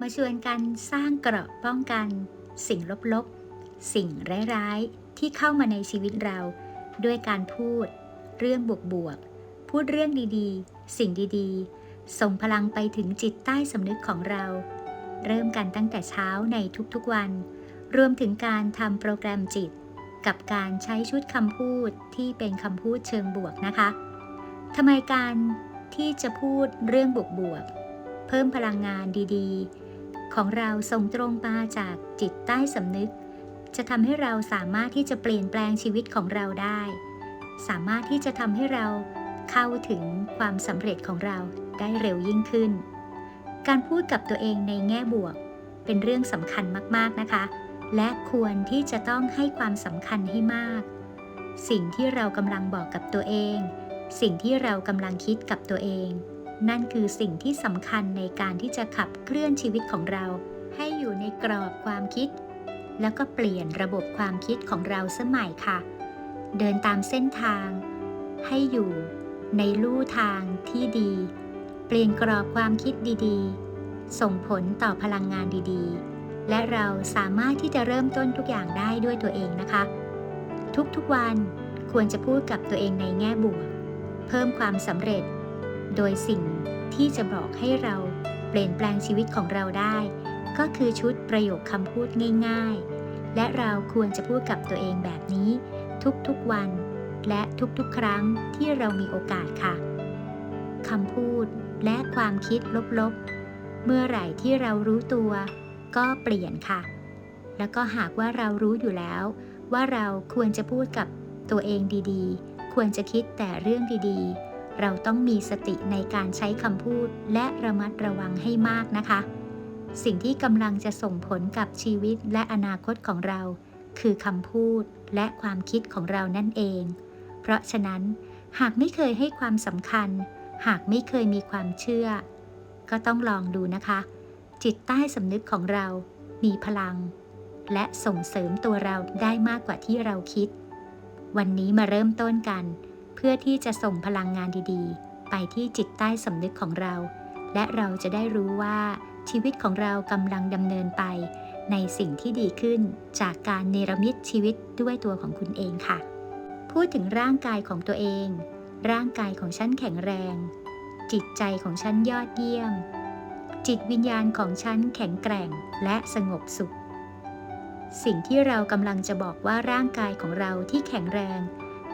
มาชวนกันสร้างเกราะป้องกัน สิ่งลบๆ สิ่งร้ายๆ ที่เข้ามาในชีวิตเรา ด้วยการพูด เรื่องบวกๆ พูดเรื่องดีๆ สิ่งดีๆ ส่งพลังไปถึงจิตใต้สำนึกของเรา เริ่มกันตั้งแต่เช้าในทุกๆวัน รวมถึงการทำโปรแกรมจิต กับการใช้ชุดคำพูดที่เป็นคำพูดเชิงบวกนะคะทำไมการที่จะพูดเรื่องบวกๆ เพิ่มพลังงานดีๆ ของเราส่งตรงมาจากจิตใต้สำนึก จะทำให้เราสามารถที่จะเปลี่ยนแปลงชีวิตของเราได้ สามารถที่จะทำให้เราเข้าถึงความสำเร็จของเราได้เร็วยิ่งขึ้น การพูดกับตัวเองในแง่บวก เป็นเรื่องสำคัญมากๆนะคะ และควรที่จะต้องให้ความสำคัญให้มาก สิ่งที่เรากำลังบอกกับตัวเอง สิ่งที่เรากำลังคิดกับตัวเอง นั่นคือสิ่งที่สำคัญในการที่จะขับเคลื่อนชีวิตของเรา ให้อยู่ในกรอบความคิด แล้วก็เปลี่ยนระบบความคิดของเราสมัยค่ะ เดินตามเส้นทาง ให้อยู่ในลู่ทางที่ดี เปลี่ยนกรอบความคิดดีๆ ส่งผลต่อพลังงานดีๆ และเราสามารถที่จะเริ่มต้นทุกอย่างได้ด้วยตัวเองนะคะ ทุกๆวันควรจะพูดกับตัวเองในแง่บวก เพิ่มความสำเร็จ โดยสิ่งที่จะบอกให้เราเปลี่ยนแปลงชีวิตของเราได้ ก็คือชุดประโยคคำพูดง่าย ๆ และเราควรจะพูดกับตัวเองแบบนี้ ทุกๆวัน และทุกๆ ครั้งที่เรามีโอกาสค่ะคำพูดและความคิดลบๆ เมื่อไหร่ที่เรารู้ตัว ก็เปลี่ยนค่ะ แล้วก็หากว่าเรารู้อยู่แล้ว ว่าเราควรจะพูดกับตัวเองดีๆ ควรจะคิดแต่เรื่องดีๆ เราต้องมีสติในการใช้คำพูดและระมัดระวังให้มากนะคะ สิ่งที่กำลังจะส่งผลกับชีวิตและอนาคตของเรา คือคำพูดและความคิดของเรานั่นเอง เพราะฉะนั้น หากไม่เคยให้ความสำคัญ หากไม่เคยมีความเชื่อ ก็ต้องลองดูนะคะ จิตใต้สำนึกของเรา มีพลัง และส่งเสริมตัวเราได้มากกว่าที่เราคิด วันนี้มาเริ่มต้นกัน พื่อที่จะส่งพลังงานดีๆ ไปที่จิตใต้สำนึกของเรา และเราจะได้รู้ว่าชีวิตของเรากำลังดำเนินไป ในสิ่งที่ดีขึ้นจากการเนรมิตชีวิตด้วยตัวของคุณเองค่ะ พูดถึงร่างกายของตัวเอง ร่างกายของฉันแข็งแรง จิตใจของฉันยอดเยี่ยม จิตวิญญาณของฉันแข็งแกร่งและสงบสุข สิ่งที่เรากำลังจะบอกว่าร่างกายของเราที่แข็งแรง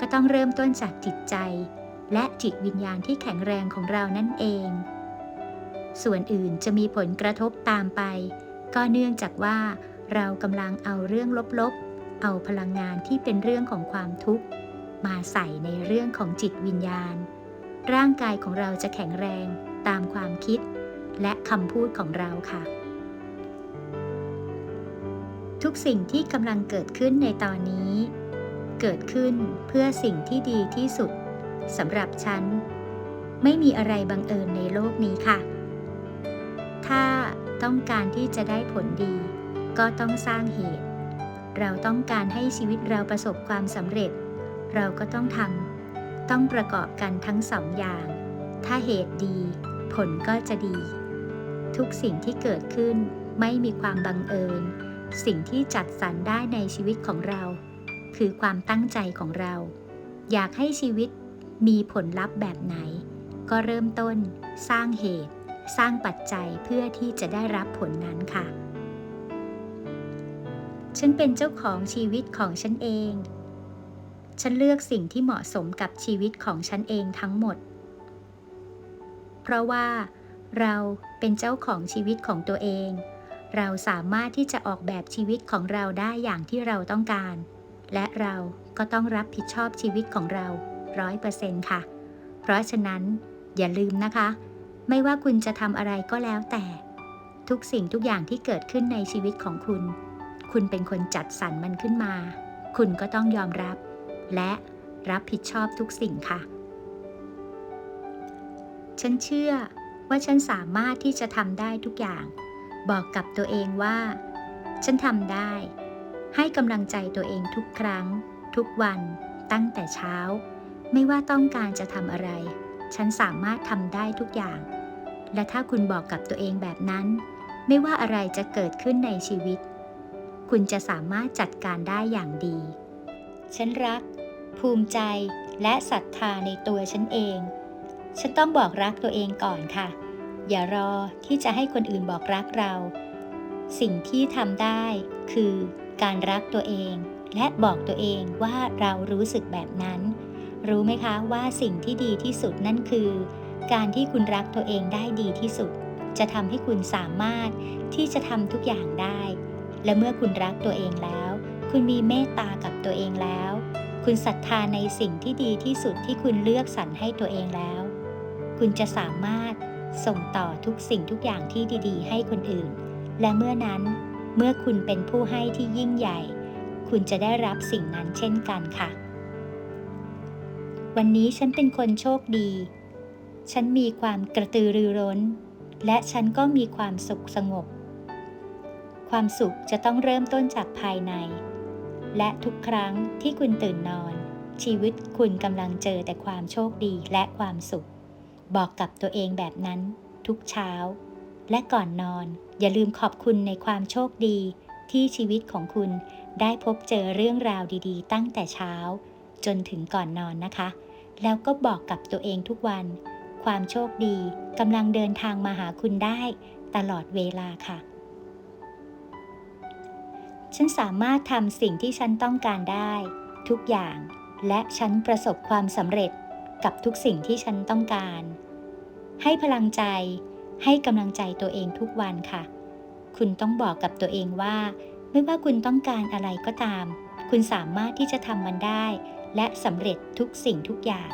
ก็ต้องเริ่มต้นจากจิตใจ และจิตวิญญาณที่แข็งแรงของเรานั่นเอง ส่วนอื่นจะมีผลกระทบตามไป ก็เนื่องจากว่า เรากำลังเอาเรื่องลบๆ เอาพลังงานที่เป็นเรื่องของความทุกข์ มาใส่ในเรื่องของจิตวิญญาณ ร่างกายของเราจะแข็งแรงตามความคิด และคำพูดของเราค่ะทุกสิ่งที่กำลังเกิดขึ้นในตอนนี้ เกิดขึ้นเพื่อสิ่งที่ดีที่สุดสำหรับฉัน ไม่มีอะไรบังเอิญในโลกนี้ค่ะ ถ้าต้องการที่จะได้ผลดี ก็ต้องสร้างเหตุ เราต้องการให้ชีวิตเราประสบความสำเร็จ เราก็ต้องทำต้องประกอบกันทั้งสองอย่าง ถ้าเหตุดี ผลก็จะดี ทุกสิ่งที่เกิดขึ้นไม่มีความบังเอิญ สิ่งที่จัดสรรได้ในชีวิตของเรา คือความตั้งใจของเรา อยากให้ชีวิตมีผลลัพธ์แบบไหน ก็เริ่มต้น สร้างเหตุ สร้างปัจจัยเพื่อที่จะได้รับผลนั้นค่ะ ฉันเป็นเจ้าของชีวิตของฉันเอง ฉันเลือกสิ่งที่เหมาะสมกับชีวิตของฉันเองทั้งหมด เพราะว่าเราเป็นเจ้าของชีวิตของตัวเอง เราสามารถที่จะออกแบบชีวิตของเราได้อย่างที่เราต้องการ และเราก็ต้องรับผิดชอบชีวิตของเราร้อยเปอร์เซ็นต์ค่ะ เพราะฉะนั้นอย่าลืมนะคะ ไม่ว่าคุณจะทำอะไรก็แล้วแต่ ทุกสิ่งทุกอย่างที่เกิดขึ้นในชีวิตของคุณ คุณเป็นคนจัดสรรมันขึ้นมา คุณก็ต้องยอมรับ และรับผิดชอบทุกสิ่งค่ะ ฉันเชื่อว่าฉันสามารถที่จะทำได้ทุกอย่าง บอกกับตัวเองว่า ฉันทำได้ ให้กำลังใจตัวเองทุกครั้ง ทุกวัน ตั้งแต่เช้า ไม่ว่าต้องการจะทำอะไร ฉันสามารถทำได้ทุกอย่าง และถ้าคุณบอกกับตัวเองแบบนั้น ไม่ว่าอะไรจะเกิดขึ้นในชีวิต คุณจะสามารถจัดการได้อย่างดี ฉันรัก ภูมิใจและศรัทธาในตัวฉันเอง ฉันต้องบอกรักตัวเองก่อนค่ะ อย่ารอที่จะให้คนอื่นบอกรักเรา สิ่งที่ทำได้คือ การรักตัวเอง และบอกตัวเองว่าเรารู้สึกแบบนั้น รู้ไหมคะว่าสิ่งที่ดีที่สุดนั่นคือ การที่คุณรักตัวเองได้ดีที่สุด จะทำให้คุณสามารถที่จะทำทุกอย่างได้ และเมื่อคุณรักตัวเองแล้ว คุณมีเมตตากับตัวเองแล้ว คุณศรัทธาในสิ่งที่ดีที่สุดที่คุณเลือกสรรให้ตัวเองแล้ว คุณจะสามารถส่งต่อทุกสิ่งทุกอย่างที่ดี ๆ ให้คนอื่น และเมื่อนั้น เมื่อคุณเป็นผู้ให้ที่ยิ่งใหญ่ คุณจะได้รับสิ่งนั้นเช่นกันค่ะ วันนี้ฉันเป็นคนโชคดี ฉันมีความกระตือรือร้น และฉันก็มีความสุขสงบ ความสุขจะต้องเริ่มต้นจากภายใน และทุกครั้งที่คุณตื่นนอน ชีวิตคุณกำลังเจอแต่ความโชคดีและความสุข บอกกับตัวเองแบบนั้นทุกเช้า และก่อนนอน อย่าลืมขอบคุณในความโชคดี ที่ชีวิตของคุณได้พบเจอเรื่องราวดีๆ ตั้งแต่เช้า จนถึงก่อนนอนนะคะ แล้วก็บอกกับตัวเองทุกวัน ความโชคดีกำลังเดินทางมาหาคุณได้ตลอดเวลาค่ะ ฉันสามารถทำสิ่งที่ฉันต้องการได้ ทุกอย่าง และฉันประสบความสำเร็จกับทุกสิ่งที่ฉันต้องการ ให้พลังใจ ให้กำลังใจตัวเองทุกวันค่ะ คุณต้องบอกกับตัวเองว่า ไม่ว่าคุณต้องการอะไรก็ตาม คุณสามารถที่จะทำมันได้ และสำเร็จทุกสิ่งทุกอย่าง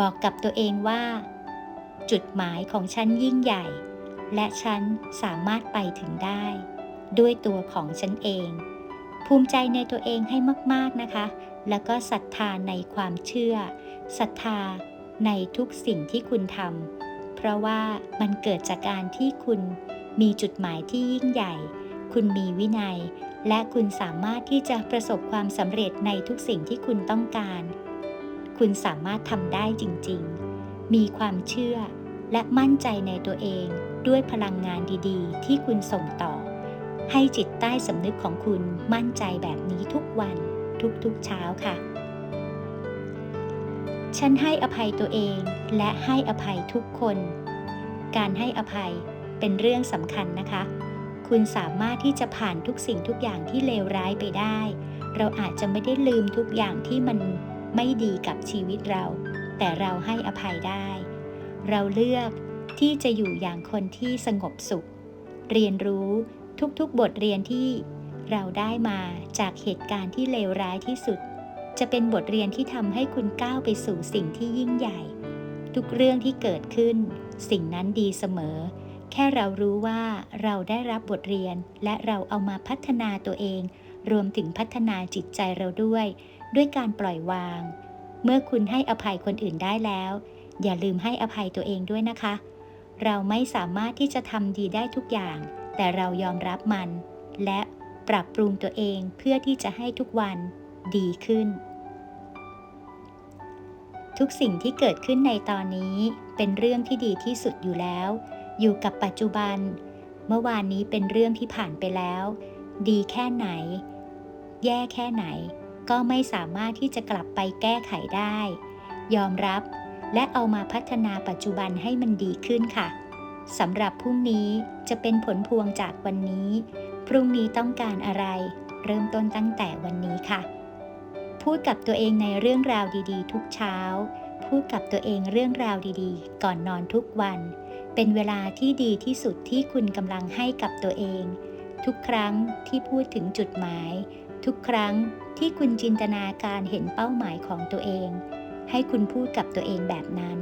บอกกับตัวเองว่า จุดหมายของฉันยิ่งใหญ่ และฉันสามารถไปถึงได้ ด้วยตัวของฉันเอง ภูมิใจในตัวเองให้มาก ๆนะคะ แล้วก็ศรัทธาในความเชื่อศรัทธาในทุกสิ่งที่คุณทำ เพราะว่ามันเกิดจากการที่คุณมีจุดหมายที่ยิ่งใหญ่ คุณมีวินัย และคุณสามารถที่จะประสบความสำเร็จในทุกสิ่งที่คุณต้องการ คุณสามารถทำได้จริง ๆ มีความเชื่อและมั่นใจในตัวเองด้วยพลังงานดีๆ ที่คุณส่งต่อ ให้จิตใต้สำนึกของคุณมั่นใจแบบนี้ทุกวันทุกๆเช้าค่ะ ฉันให้อภัยตัวเองและให้อภัยทุกคน การให้อภัยเป็นเรื่องสำคัญนะคะ คุณสามารถที่จะผ่านทุกสิ่งทุกอย่างที่เลวร้ายไปได้ เราอาจจะไม่ได้ลืมทุกอย่างที่มันไม่ดีกับชีวิตเรา แต่เราให้อภัยได้ เราเลือกที่จะอยู่อย่างคนที่สงบสุข เรียนรู้ทุกๆบทเรียนที่เราได้มาจากเหตุการณ์ที่เลวร้ายที่สุด จะเป็นบทเรียนที่ทำให้คุณก้าวไปสู่สิ่งที่ยิ่งใหญ่ ทุกเรื่องที่เกิดขึ้น สิ่งนั้นดีเสมอ แค่เรารู้ว่าเราได้รับบทเรียน และเราเอามาพัฒนาตัวเอง รวมถึงพัฒนาจิตใจเราด้วย ด้วยการปล่อยวาง เมื่อคุณให้อภัยคนอื่นได้แล้ว อย่าลืมให้อภัยตัวเองด้วยนะคะ เราไม่สามารถที่จะทำดีได้ทุกอย่าง แต่เรายอมรับมัน และปรับปรุงตัวเองเพื่อที่จะให้ทุกวัน ดีขึ้น ทุกสิ่งที่เกิดขึ้นในตอนนี้เป็นเรื่องที่ดีที่สุดอยู่แล้ว อยู่กับปัจจุบัน เมื่อวานนี้เป็นเรื่องที่ผ่านไปแล้ว ดีแค่ไหน แย่แค่ไหน ก็ไม่สามารถที่จะกลับไปแก้ไขได้ ยอมรับและเอามาพัฒนาปัจจุบันให้มันดีขึ้นค่ะสำหรับพรุ่งนี้จะเป็นผลพวงจากวันนี้ พรุ่งนี้ต้องการอะไร เริ่มต้นตั้งแต่วันนี้ค่ะ พูดกับตัวเองในเรื่องราวดีๆ ทุกเช้า พูดกับตัวเองเรื่องราวดีๆ ก่อนนอนทุกวัน เป็นเวลาที่ดีที่สุดที่คุณกำลังให้กับตัวเอง ทุกครั้งที่พูดถึงจุดหมาย ทุกครั้งที่คุณจินตนาการเห็นเป้าหมายของตัวเอง ให้คุณพูดกับตัวเองแบบนั้น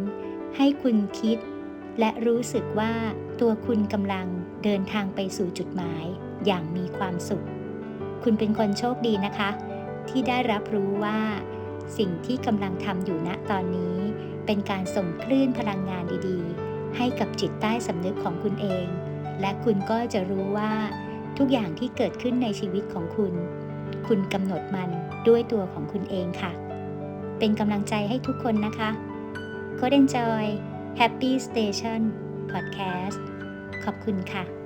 ให้คุณคิด และรู้สึกว่าตัวคุณกำลังเดินทางไปสู่จุดหมาย อย่างมีความสุข คุณเป็นคนโชคดีนะคะ ที่ได้รับรู้ว่า สิ่งที่กำลังทำอยู่ณตอนนี้ เป็นการส่งคลื่นพลังงานดีๆ ให้กับจิตใต้สำนึกของคุณเอง และคุณก็จะรู้ว่า ทุกอย่างที่เกิดขึ้นในชีวิตของคุณ คุณกำหนดมันด้วยตัวของคุณเองค่ะ เป็นกำลังใจให้ทุกคนนะคะ c o d Enjoy Happy Station Podcast ขอบคุณค่ะ